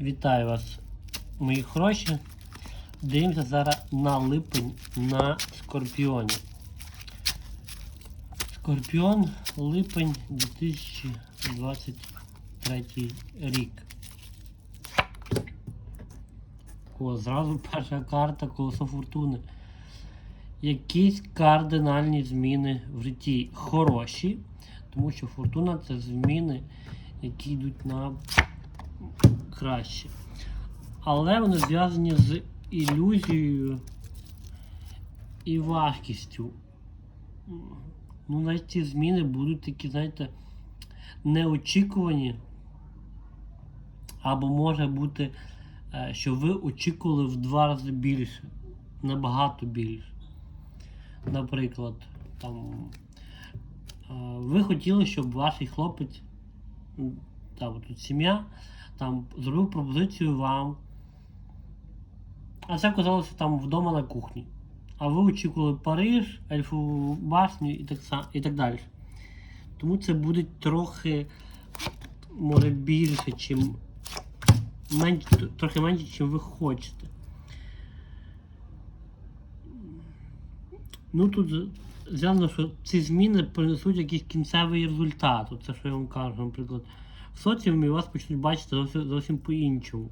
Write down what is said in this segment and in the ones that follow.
Вітаю вас, мої хороші. Дивимося зараз на липень на Скорпіоні. Скорпіон, липень 2023 рік. О, зразу перша карта колесо фортуни. Якісь кардинальні зміни в житті хороші, тому що фортуна це зміни, які йдуть на краще. Але вони зв'язані з ілюзією і важкістю. Ну, навіть ці зміни будуть такі, знаєте, неочікувані. Або може бути, е, що ви очікували в два рази більше, набагато більше. Наприклад, там, е, ви хотіли, щоб ваш хлопець, там тут сім'я, там зробив пропозицію вам. А це оказалося там вдома на кухні. А ви очікували Париж, Ельфову башню і так, і так далі. Тому це буде трохи, може, більше, чим менш, трохи менше, чим ви хочете. Ну тут з- що ці зміни принесуть якийсь кінцевий результат. Це що я вам кажу, наприклад. В соціумі вас почнуть бачити зовсім, по-іншому.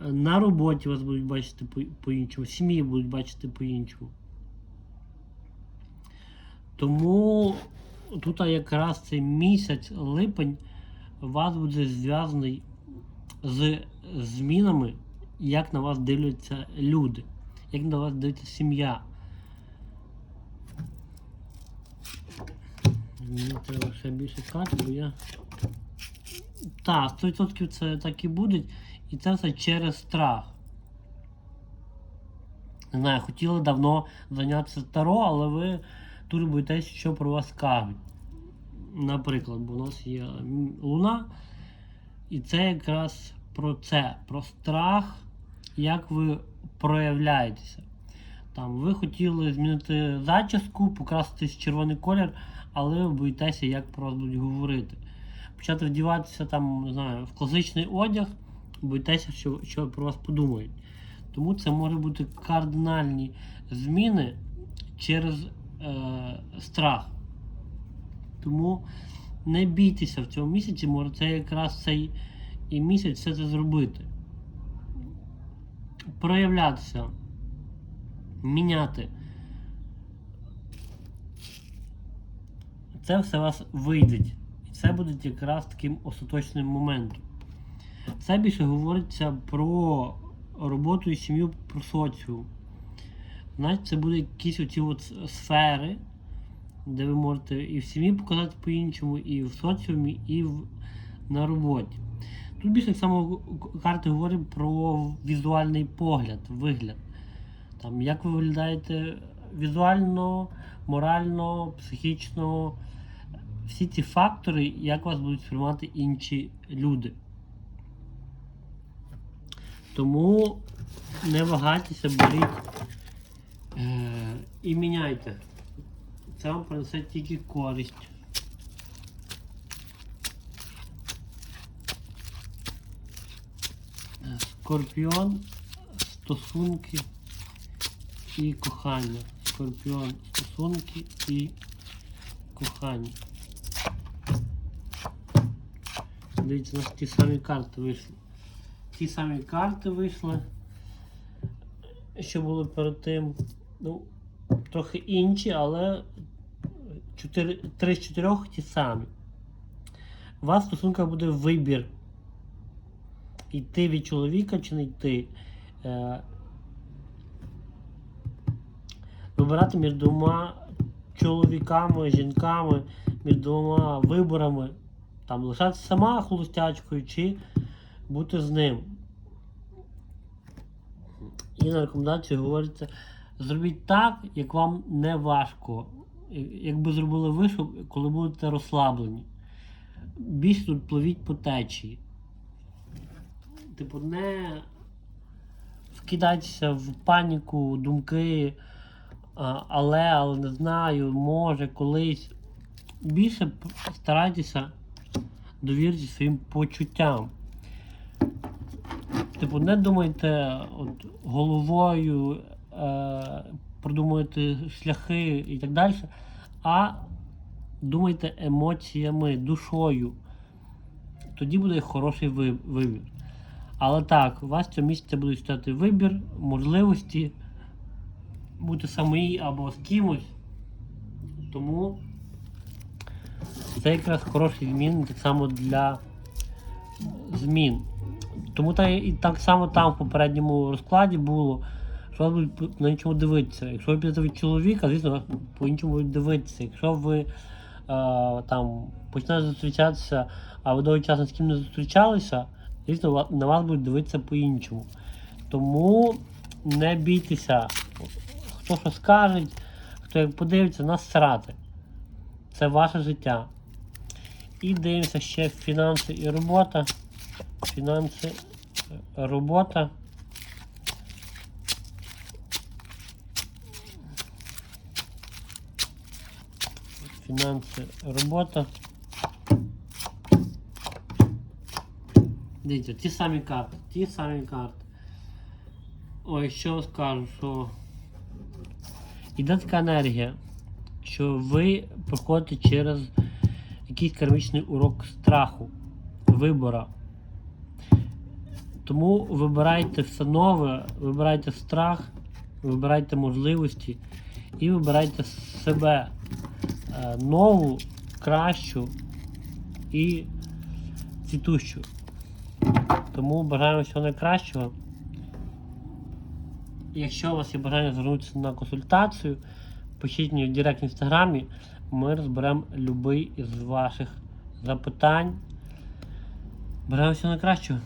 На роботі вас будуть бачити по- по-іншому, в сім'ї будуть бачити по-іншому. Тому тут якраз цей місяць липень вас буде зв'язаний з змінами, як на вас дивляться люди, як на вас дивиться сім'я. Мені треба ще більше карт, бо я. Так, 100% це так і буде. І це все через страх. Не знаю, хотіли давно зайнятися таро, але ви дуже боїтесь, що про вас кажуть. Наприклад, бо у нас є луна, і це якраз про це, про страх, як ви проявляєтеся. Там, ви хотіли змінити зачіску, покраситись червоний колір, але ви боїтеся, як про вас будуть говорити. Почати вдіватися там, не знаю, в класичний одяг, боїтеся, що, що про вас подумають. Тому це може бути кардинальні зміни через е, страх. Тому не бійтеся в цьому місяці, може це якраз цей і місяць все це зробити. Проявлятися, міняти. Це все у вас вийде. І це буде якраз таким остаточним моментом. Це більше говориться про роботу і сім'ю, про соціум. Значить, це буде якісь оці от сфери, де ви можете і в сім'ї показати по-іншому, і в соціумі, і в, на роботі. Тут більше само карти говорять про візуальний погляд, вигляд. Там, як ви виглядаєте візуально, морально, психічно, всі ці фактори, як вас будуть сприймати інші люди. Тому не вагайтеся, беріть е, і міняйте. Це вам принесе тільки користь. Скорпіон, стосунки і кохання. Скорпіон, стосунки і кохання. Дивіться, у нас ті самі карти вийшли. Ті самі карти вийшли, що були перед тим. Ну, трохи інші, але 4, 3 з 4 ті самі. У вас в стосунках буде вибір. Йти від чоловіка чи не йти. Е, вибирати між двома чоловіками, жінками, між двома виборами. Там лишатися сама холостячкою чи бути з ним. І на рекомендації говориться, зробіть так, як вам не важко. Якби зробили ви, щоб коли будете розслаблені. Більше тут пливіть по течії. Типу, не вкидайтеся в паніку, думки, але, але не знаю, може, колись. Більше старайтеся довіритися своїм почуттям. Типу, не думайте от, головою, е, продумуйте шляхи і так далі, а думайте емоціями, душою. Тоді буде хороший вибір. Але так, у вас цього місяця буде стояти вибір, можливості бути самі або з кимось. Тому це якраз хороший змін так само для змін. Тому та і так само там в попередньому розкладі було, що вас будуть на нічому дивитися. Якщо ви підете від чоловіка, звісно, вас по-іншому будуть дивитися. Якщо ви е, там почнете зустрічатися, а ви довгий час з ким не зустрічалися, звісно, на вас будуть дивитися по-іншому. Тому не бійтеся, хто що скаже, хто як подивиться, насрати. Це ваше життя. І дивимося ще фінанси і робота. Фінанси, е, робота. Фінанси, робота. Дивіться, ті самі карти, ті самі карти. Ой, що скажу, що іде така енергія, що ви проходите через якийсь кармічний урок страху, вибора. Тому вибирайте все нове, вибирайте страх, вибирайте можливості і вибирайте себе е, нову, кращу і цвітущу. Тому бажаємо всього найкращого. Якщо у вас є бажання звернутися на консультацію, пишіть мені в директ в інстаграмі, ми розберемо будь-який із ваших запитань. Беремося всього найкращого.